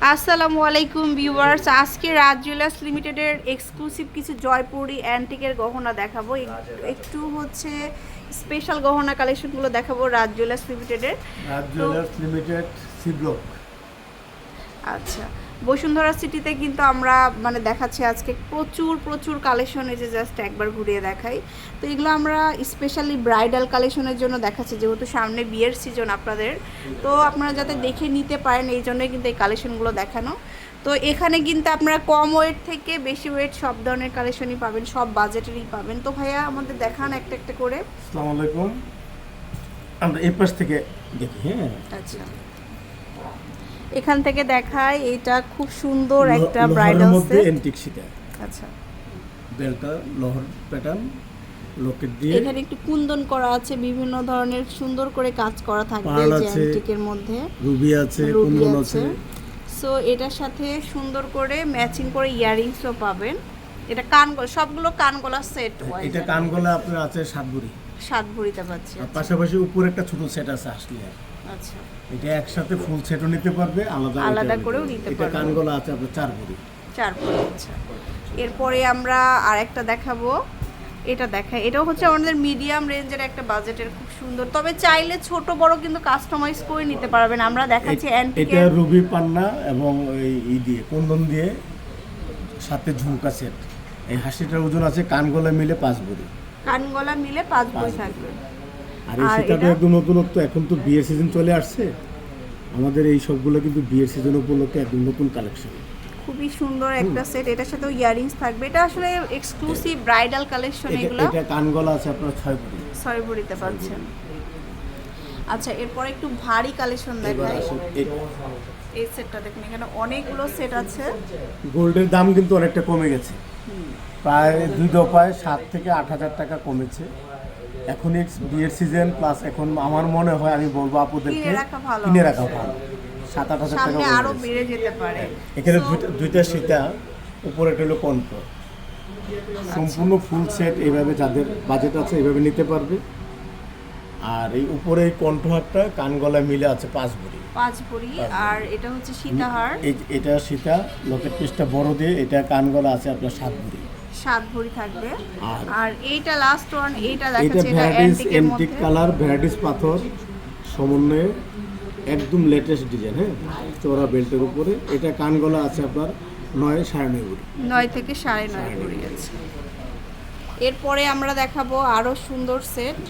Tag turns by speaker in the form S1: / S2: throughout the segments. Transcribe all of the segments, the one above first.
S1: আসসালামু আলাইকুম ভিউয়ার্স আজকে রাজ জুয়েলার্স লিমিটেডের এক্সক্লুসিভ কিছু জয়পুরি অ্যান্টিকের গহনা দেখাবো। এক- একটু হচ্ছে স্পেশাল গহনা কালেকশনগুলো দেখাবো রাজ জুয়েলার্স লিমিটেডের।
S2: Raj jewellers limited C block
S1: আচ্ছা। বসুন্ধরা সিটিতে কিন্তু আমরা মানে দেখাচ্ছি আজকে প্রচুর প্রচুর কালেকশন যে জাস্ট একবার ঘুরিয়ে দেখাই। তো এগুলো আমরা স্পেশালি ব্রাইডাল কালেকশনের জন্য দেখাচ্ছি যেহেতু সামনে বিয়ের সিজন আপনাদের। তো আপনারা যাতে দেখে নিতে পারেন এই জন্যই কিন্তু এই কালেকশনগুলো দেখানো। তো এখানে কিন্তু আপনারা কম ওয়েট থেকে বেশি ওয়েট সব ধরনের কালেকশনই পাবেন সব বাজেটেরই পাবেন। তো ভাইয়া আমাদের দেখান একটা একটা করে।
S2: আসসালামু আলাইকুম। আমরা এই পাশ থেকে দেখি হ্যাঁ।
S1: আচ্ছা। এখান থেকে দেখায় এটা খুব সুন্দর একটা ব্রাইডাল সেট
S2: সীতা
S1: আচ্ছা।
S2: বেলটা লোহার প্যাটার্ন লোকের দিয়ে।
S1: এখানে একটু কুন্দন করা আছে বিভিন্ন ধরনের সুন্দর করে কাজ করা থাকবে যে অ্যান্টিকের মধ্যে।
S2: রুবি আছে কুন্দন
S1: আছে। সো এটার সাথে সুন্দর করে ম্যাচিং করে ইয়ারিংসও পাবেন। এটা কানগলা সবগুলো কানগলা সেট
S2: এটা কানগলা আপনার আছে সাত ভরি
S1: সাত ভরিতে পাচ্ছি।
S2: আর পাশাপাশি উপরে একটা ছোট সেট আছে আসলে
S1: আচ্ছা।
S2: এটা একসাথে ফুল সেটও নিতে পারবে আলাদা
S1: আলাদা করেও
S2: পারবে।
S1: নিতে
S2: এটা
S1: পারবে।
S2: কানগলা আছে আপনার চার ভরি।
S1: চার ভরি আচ্ছা। এরপরে আমরা আরেকটা দেখাবো। এটা দেখাই। এটাও হচ্ছে আমাদের মিডিয়াম রেঞ্জের একটা বাজেটের খুব সুন্দর। তবে চাইলে ছোট বড় কিন্তু কাস্টমাইজ করে নিতে পারবেন। আমরা দেখাচ্ছি
S2: এটা রুবি পান্না এবং এই ই দিয়ে কুন্দন দিয়ে সাথে ঝুমকা সেট এই হাসিটার ওজন আছে কানগলা মিলে পাঁচ ভরি।
S1: কানগলা মিলে পাঁচ বই থাকবে।
S2: আর এই সীতাটা একদম নতুনত্ব এখন তো বিয়ের সিজন চলে আসছে। আমাদের এই সবগুলো কিন্তু বিয়ের সিজন উপলক্ষে একদম নতুন কালেকশন
S1: খুবই সুন্দর একটা সেট এটার সাথে ইয়ারিংস থাকবে। এটা আসলে এক্সক্লুসিভ ব্রাইডাল কালেকশন এগুলো।
S2: এটা কানগলা আছে আপনার ছয় ভরি
S1: ছয় ভরিতে পাচ্ছেন। আচ্ছা এরপর একটু ভারী কালেকশন দেখাই।
S2: এই
S1: সেটটা দেখুন এখানে অনেকগুলো সেট আছে।
S2: গোল্ডের দাম কিন্তু অনেকটা কমে গেছে। প্রায় দুই দফায় সাত থেকে আট হাজার টাকা কমেছে। এখন বিয়ের সিজন প্লাস এখন আমার মনে হয় আমি বলব আপুদেরকে
S1: কিনে রাখা ভালো।
S2: সাত আট হাজার টাকা আরও
S1: বেড়ে যেতে পারে।
S2: এখানে দুইটা সীতা উপরে হলো কণ্ঠ সম্পূর্ণ ফুল সেট এইভাবে যাদের বাজেট আছে এইভাবে নিতে পারবে। আর এই উপরে এই কণ্ঠহারটা কান গলায় মিলে আছে পাঁচ ভরি।
S1: পাঁচ ভরি আর এটা হচ্ছে সীতাহার।
S2: এটা সীতা লোকের পিসটা বড় দিয়ে এটা কান গলা আছে আপনার সাত ভরি
S1: সাত ভরি থাকবে।
S2: আর
S1: এইটা লাস্ট ওয়ান এইটা দেখাচ্ছে এটা
S2: কালার ভ্যারাইটিস পাথর সমন্বয়ে একদম লেটেস্ট ডিজাইন হ্যাঁ? চওড়া বেল্টের উপরে। এটা কান গলা আছে আপনার নয় সাড়ে নয় ভরি
S1: নয় থেকে সাড়ে নয় ভরি আছে। এরপরে আমরা দেখাবো আরও সুন্দর সেট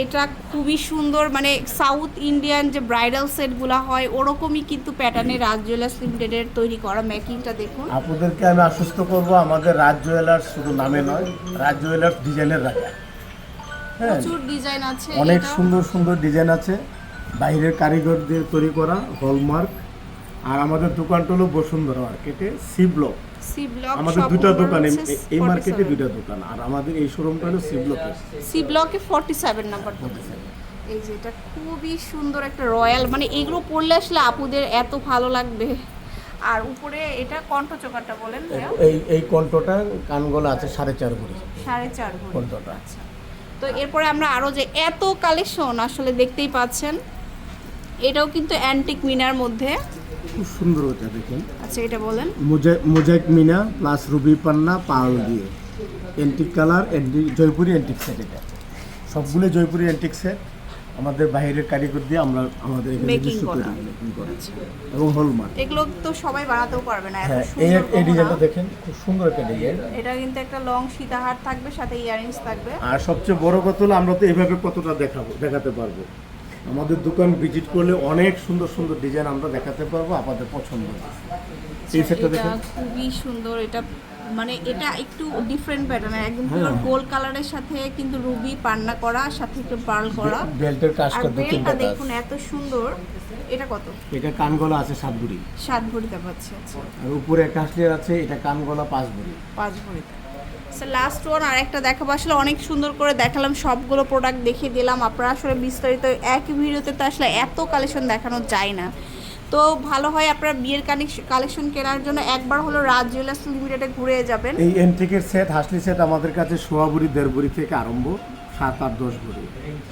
S1: এটা খুবই সুন্দর মানে সাউথ ইন্ডিয়ান যে ব্রাইডাল সেটগুলো হয় ওরকমই কিন্তু প্যাটার্নে রাজ জুয়েলার্স লিমিটেডের তৈরি করা মেকিংটা দেখুন।
S2: আপনাদেরকে আমি আশ্বস্ত করব আমাদের রাজ জুয়েলার্স শুধু নামে নয় রাজ জুয়েলার্স ডিজাইনের রাজা। হ্যাঁ
S1: প্রচুর ডিজাইন আছে
S2: অনেক সুন্দর সুন্দর ডিজাইন আছে। বাইরের কারিগর দিয়ে তৈরি করা হলমার্ক আর আমাদের দোকানটা হলো বসুন্ধরা মার্কেটে সি ব্লক
S1: সি ব্লক
S2: আমাদের দুটো দোকান এই- মার্কেটে দুটো দোকান আর আমাদের এই শোরুমটা হলো সি ব্লকে
S1: সি ব্লকে ফর্টি সেভেন নাম্বার এই যে এটা খুবই সুন্দর একটা রয়্যাল মানে এগুলো পরলে আসলে আপুদের এত ভালো লাগবে। আর উপরে এটা কণ্ঠ চোকারটা বলেন
S2: এই এই কণ্ঠটা কানগলা আছে সাড়ে চার ভরি।
S1: সাড়ে চার ভরি।
S2: কণ্ঠটা।
S1: আচ্ছা। তো এরপরে আমরা আরও যে এত কালেকশন আসলে দেখতেই পাচ্ছেন এটাও কিন্তু অ্যান্টিক মিনার মধ্যে।
S2: খুব সুন্দর ওটা দেখুন।
S1: আচ্ছা এটা বলেন।
S2: মোজাইক মিনা প্লাস রুবি পান্না দিয়ে। Antique colour Jaipuri antique set এটা। সবগুলো জয়পুরি এন্টিক সেট আমাদের বাইরের কারিগর দিয়ে আমরা আমাদের এখানে
S1: করা।
S2: করা। এবং হলমার্ক।
S1: এগুলো তো সবাই বানাতেও পারবে না এত
S2: হ্যাঁ
S1: সুন্দর
S2: এই ডিজাইনটা দেখেন খুব সুন্দর একটা ডিজাইন।
S1: এটা কিন্তু একটা লং সীতাহার থাকবে সাথে ইয়ারিংস থাকবে।
S2: আর সবচেয়ে বড় কথা হলো আমরা তো এইভাবে কতটা দেখাবো দেখাতে পারব। আমাদের দোকান ভিজিট করলে অনেক সুন্দর সুন্দর ডিজাইন আমরা দেখাতে পারব আপনাদের পছন্দ। এই সেটটা দেখেন।
S1: খুবই সুন্দর এটা মানে এটা একটু ডিফারেন্ট প্যাটার্ন একদম। পিওর গোল্ড কালারের সাথে কিন্তু রুবি পান্না করা সাথে একটু পার্ল করা।
S2: বেল্টের কাজটা
S1: দেখুন এত সুন্দর এটা কত?
S2: এটা কানগলা আছে সাত ভরি।
S1: সাত ভরিতে পাচ্ছি আচ্ছা।
S2: আর উপরে একটা হাসলিয়ার আছে এটা কানগলা পাঁচ ভরি।
S1: পাঁচ ভরিতে। লাস্ট ওয়ান আর একটা দেখাবো। আসলে অনেক সুন্দর করে দেখালাম সবগুলো প্রোডাক্ট দেখিয়ে দিলাম। আপনারা আসলে বিস্তারিত একই ভিডিওতে তো আসলে এত কালেকশন দেখানো যায় না। তো ভালো হয় আপনারা বিয়ের কালেকশন কেনার জন্য একবার হলো রাজ জুয়েলার্স লিমিটেডে ঘুরে যাবেন।
S2: এই এন্টিকের সেট হাসলি সেট আমাদের কাছে সোয়া ভরি দেড় ভরি থেকে আরম্ভ সাত আট দশ ভরি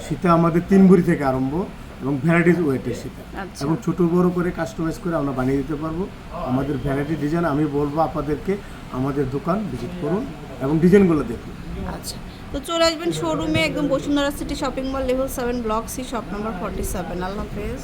S2: শীতে আমাদের তিন ভরি থেকে আরম্ভ এবং ভ্যারাইটিস ওয়েটের
S1: আচ্ছা।
S2: এবং ছোট বড় করে কাস্টমাইজ করে আমরা বানিয়ে দিতে পারব। আমাদের ভ্যারাইটি ডিজাইন আমি বলব আপনাদেরকে আমাদের দোকান ভিজিট করুন এবং ডিজাইনগুলো দেখুন।
S1: আচ্ছা তো চলে আসবেন শোরুমে একদম Bashundhara city shopping mall level seven block C shop number forty seven আল্লাহ হাফেজ।